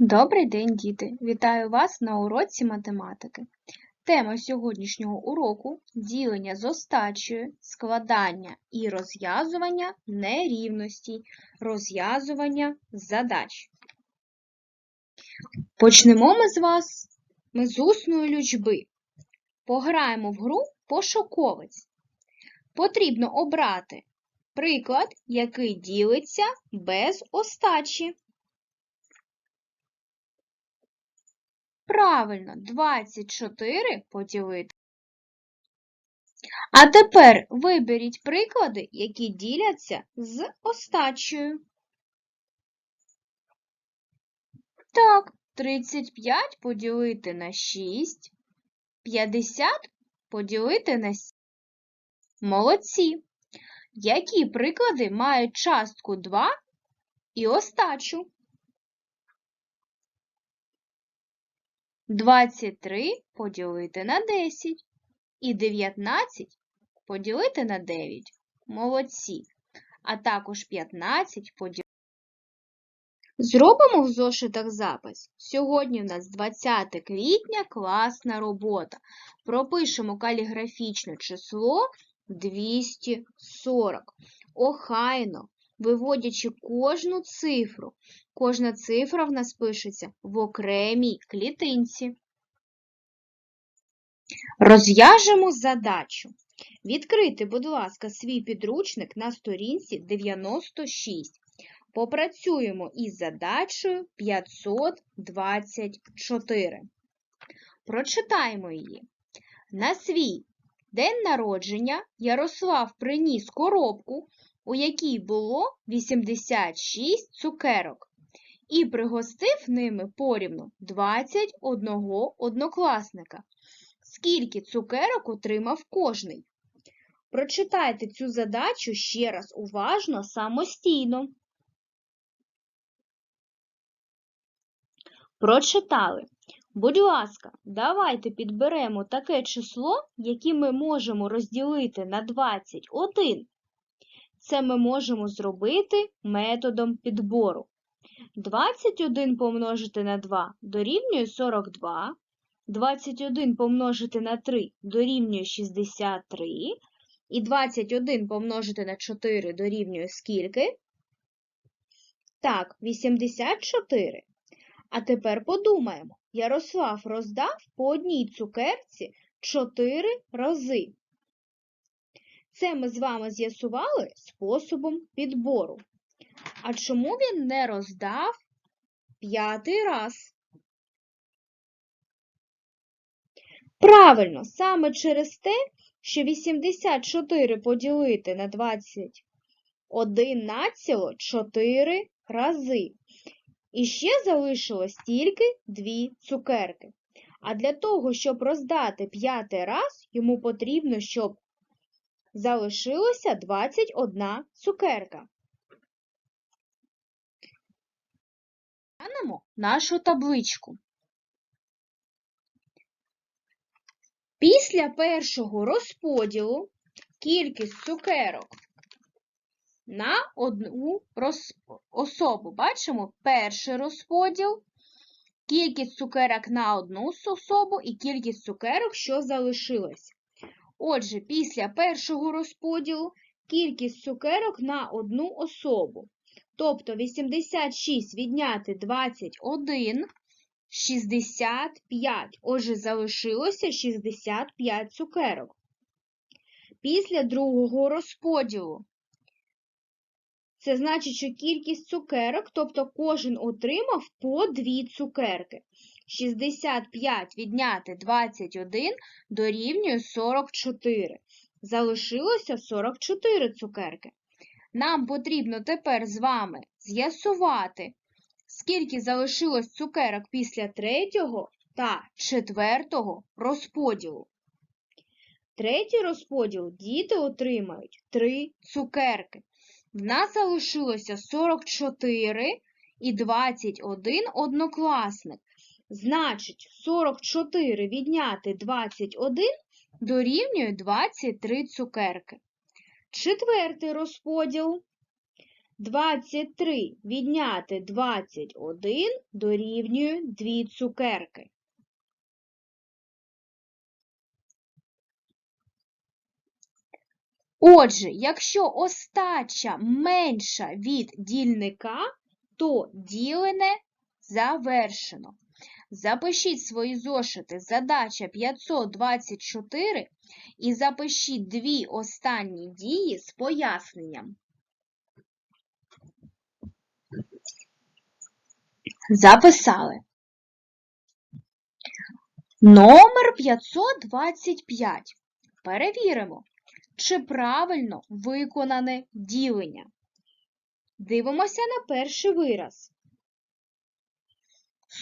Добрий день, діти! Вітаю вас на уроці математики. Тема сьогоднішнього уроку ділення з остачею, складання і розв'язування нерівностей, розв'язування задач. Почнемо ми з вас ми з усної лічби. Пограємо в гру пошуковець. Потрібно обрати приклад, який ділиться без остачі. Правильно, 24 поділити. А тепер виберіть приклади, які діляться з остачею. Так, 35 поділити на 6, 50 поділити на 7. Молодці! Які приклади мають частку 2 і остачу? 23 поділити на 10 і 19 поділити на 9. Молодці. А також 15 поділити. Зробимо в зошитах запис. Сьогодні в нас 20 квітня, класна робота. Пропишемо каліграфічне число 240. Охайно, виводячи кожну цифру. Кожна цифра в нас пишеться в окремій клітинці. Розв'яжемо задачу. Відкрити, будь ласка, свій підручник на сторінці 96. Попрацюємо із задачею 524. Прочитаємо її. На свій день народження Ярослав приніс коробку, у якій було 86 цукерок, і пригостив ними порівну 21 однокласника. Скільки цукерок отримав кожний? Прочитайте цю задачу ще раз уважно самостійно. Прочитали. Будь ласка, давайте підберемо таке число, яке ми можемо розділити на 21. Це ми можемо зробити методом підбору. 21 помножити на 2 дорівнює 42. 21 помножити на 3 дорівнює 63. І 21 помножити на 4 дорівнює скільки? Так, 84. А тепер подумаємо. Ярослав роздав по одній цукерці 4 рази. Це ми з вами з'ясували способом підбору. А чому він не роздав п'ятий раз? Правильно, саме через те, що 84 поділити на 21 націло 4 рази. І ще залишилось тільки 2 цукерки. А для того, щоб роздати п'ятий раз, йому потрібно, щоб залишилося 21 цукерка. Глянемо нашу табличку. Після першого розподілу кількість цукерок на одну особу. Бачимо перший розподіл, кількість цукерок на одну особу і кількість цукерок, що залишилось. Отже, після першого розподілу кількість цукерок на одну особу. Тобто 86 відняти 21 65. Отже, залишилося 65 цукерок. Після другого розподілу. Це значить, що кількість цукерок, тобто кожен отримав по 2 цукерки. 65 відняти 21 дорівнює 44. Залишилося 44 цукерки. Нам потрібно тепер з вами з'ясувати, скільки залишилось цукерок після третього та четвертого розподілу. Третій розподіл діти отримають 3 цукерки. В нас залишилося 44 і 21 однокласник. Значить, 44 відняти 21 дорівнює 23 цукерки. Четвертий розподіл 23 відняти 21 дорівнює 2 цукерки. Отже, якщо остача менша від дільника, то ділене завершено. Запишіть свої зошити задача 524 і запишіть дві останні дії з поясненням. Записали. Номер 525. Перевіримо, чи правильно виконане ділення. Дивимося на перший вираз.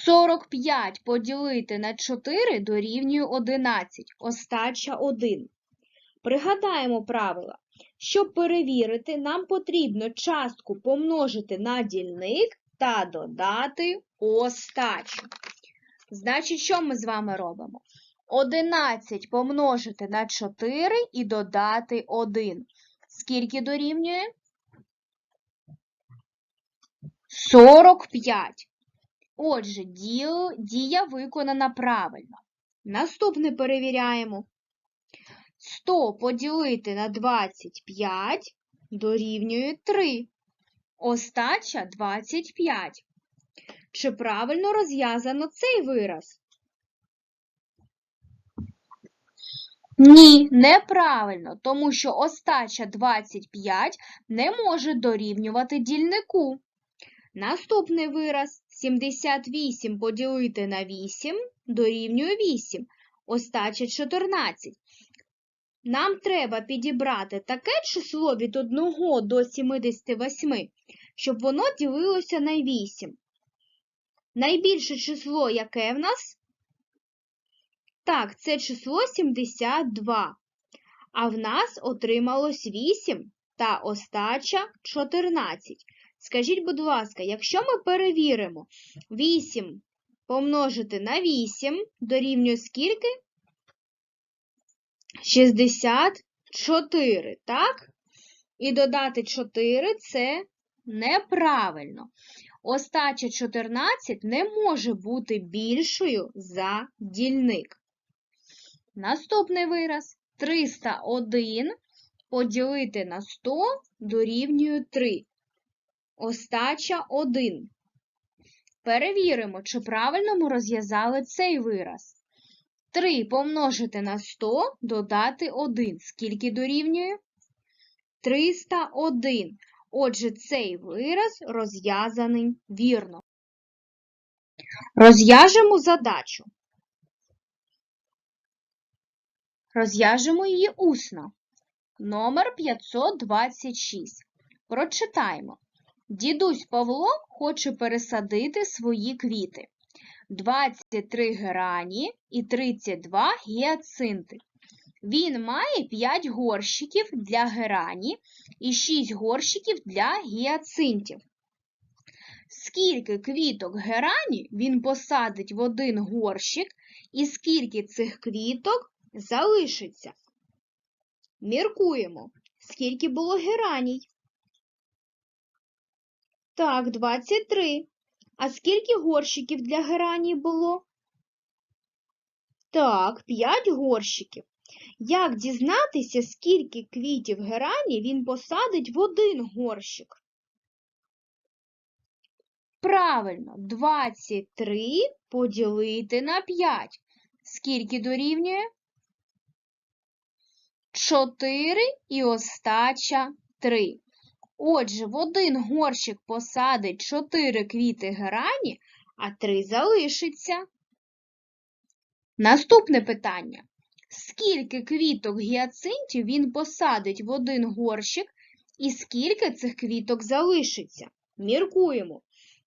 45 поділити на 4 дорівнює 11. Остача 1. Пригадаємо правила. Щоб перевірити, нам потрібно частку помножити на дільник та додати остачу. Значить, що ми з вами робимо? 11 помножити на 4 і додати 1. Скільки дорівнює? 45. Отже, дія, виконана правильно. Наступне перевіряємо. 100 поділити на 25 дорівнює 3. Остача 25. Чи правильно розв'язано цей вираз? Ні, неправильно, тому що остача 25 не може дорівнювати дільнику. Наступний вираз 78 поділити на 8 дорівнює 8. Остача 14. Нам треба підібрати таке число від 1 до 78, щоб воно ділилося на 8. Найбільше число яке в нас? Так, це число 72. А в нас отрималось 8 та остача 14. Скажіть, будь ласка, якщо ми перевіримо 8 помножити на 8 дорівнює скільки? 64, так? І додати 4 це неправильно. Остача 14 не може бути більшою за дільник. Наступний вираз 301 поділити на 100 дорівнює 3. Остача 1. Перевіримо, чи правильно ми розв'язали цей вираз. 3 помножити на 100 додати 1. Скільки дорівнює? 301. Отже, цей вираз розв'язаний вірно. Розв'яжемо задачу. Розв'яжемо її усно. Номер 526. Прочитаємо. Дідусь Павло хоче пересадити свої квіти. 23 герані і 32 гіацинти. Він має 5 горщиків для герані і 6 горщиків для гіацинтів. Скільки квіток герані він посадить в один горщик, і скільки цих квіток залишиться? Міркуємо, скільки було гераній. Так, 23. А скільки горщиків для геранії було? Так, 5 горщиків. Як дізнатися, скільки квітів герані він посадить в один горщик? Правильно, 23 поділити на 5. Скільки дорівнює? 4 і остача 3. Отже, в один горщик посадить 4 квіти герані, а 3 залишиться. Наступне питання. Скільки квіток гіацинтів він посадить в один горщик і скільки цих квіток залишиться? Міркуємо.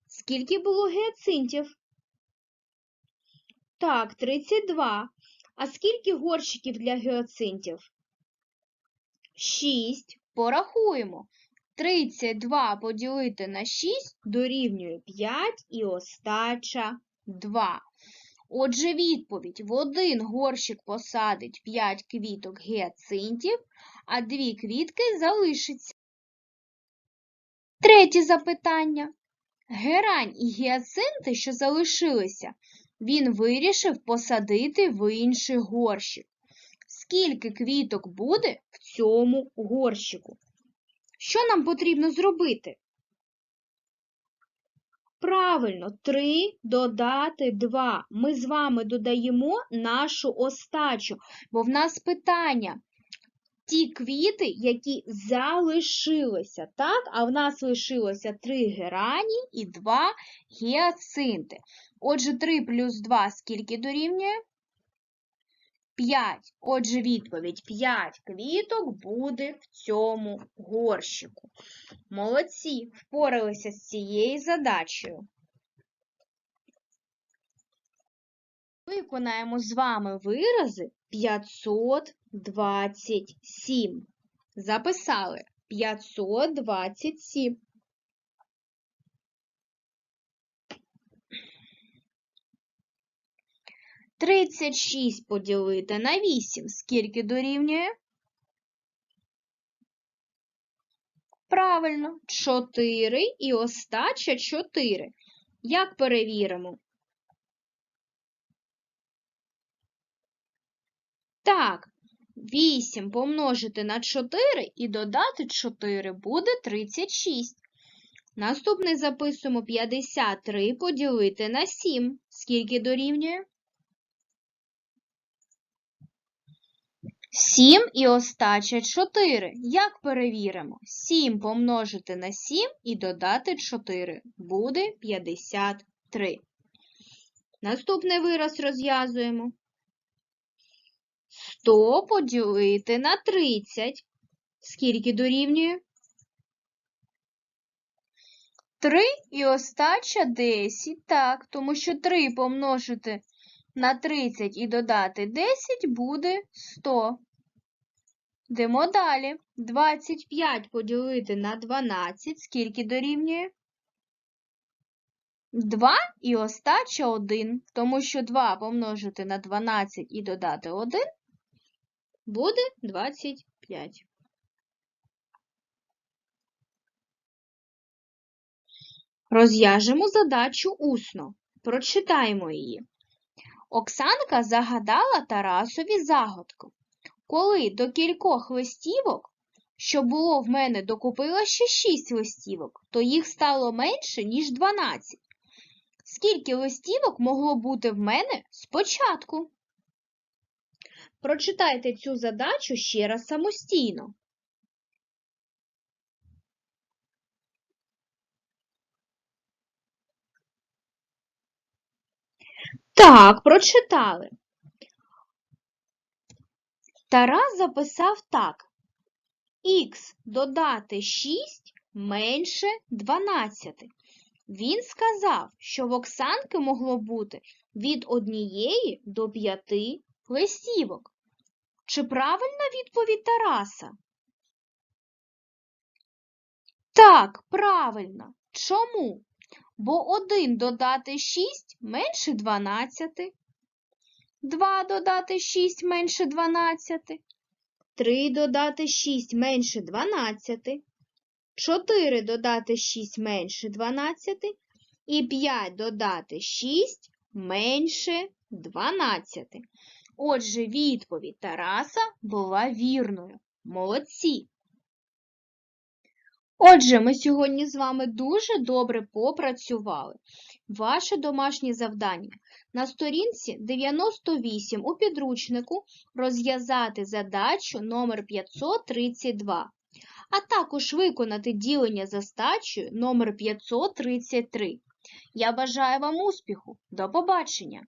Скільки було гіацинтів? Так, 32. А скільки горщиків для гіацинтів? 6. Порахуємо. 32 поділити на 6 дорівнює 5 і остача 2. Отже, відповідь: в один горщик посадить 5 квіток гіацинтів, а дві квітки залишиться. Третє запитання. Герань і гіацинти, що залишилися, він вирішив посадити в інший горщик. Скільки квіток буде в цьому горщику? Що нам потрібно зробити? Правильно, 3 додати 2. Ми з вами додаємо нашу остачу, бо в нас питання. Ті квіти, які залишилися, так? А в нас лишилося 3 герані і 2 гіацинти. Отже, 3 плюс 2 скільки дорівнює? 5. Отже, відповідь 5 квіток буде в цьому горщику. Молодці, впоралися з цією задачею. Виконаємо з вами вирази 527. Записали 527. Тридцять шість поділити на вісім. Скільки дорівнює? Правильно, 4 і остача 4. Як перевіримо? Так, 8 помножити на 4 і додати 4 буде 36. Наступний записуємо 53 поділити на 7. Скільки дорівнює? 7 і остача 4. Як перевіримо? 7 помножити на 7 і додати 4. Буде 53. Наступний вираз розв'язуємо. 100 поділити на 30. Скільки дорівнює? 3 і остача 10. Так, тому що 3 помножити на 30 і додати 10 буде 100. Йдемо далі. 25 поділити на 12. Скільки дорівнює? 2 і остача 1. Тому що 2 помножити на 12 і додати 1 буде 25. Розв'яжемо задачу усно. Прочитаємо її. Оксанка загадала Тарасові загадку. Коли до кількох листівок, що було в мене, докупила ще 6 листівок, то їх стало менше, ніж 12. Скільки листівок могло бути в мене спочатку? Прочитайте цю задачу ще раз самостійно. Так, прочитали. Тарас записав так. Х додати 6 менше 12. Він сказав, що в Оксанки могло бути від однієї до п'яти листівок. Чи правильна відповідь Тараса? Так, правильно. Чому? Бо 1 додати 6 менше 12. 2 додати 6 менше 12. 3 додати 6 менше 12. 4 додати 6 менше 12. І 5 додати 6 менше 12. Отже, відповідь Тараса була вірною. Молодці! Отже, ми сьогодні з вами дуже добре попрацювали. Ваше домашнє завдання на сторінці 98 у підручнику розв'язати задачу номер 532, а також виконати ділення за стачею номер 533. Я бажаю вам успіху! До побачення!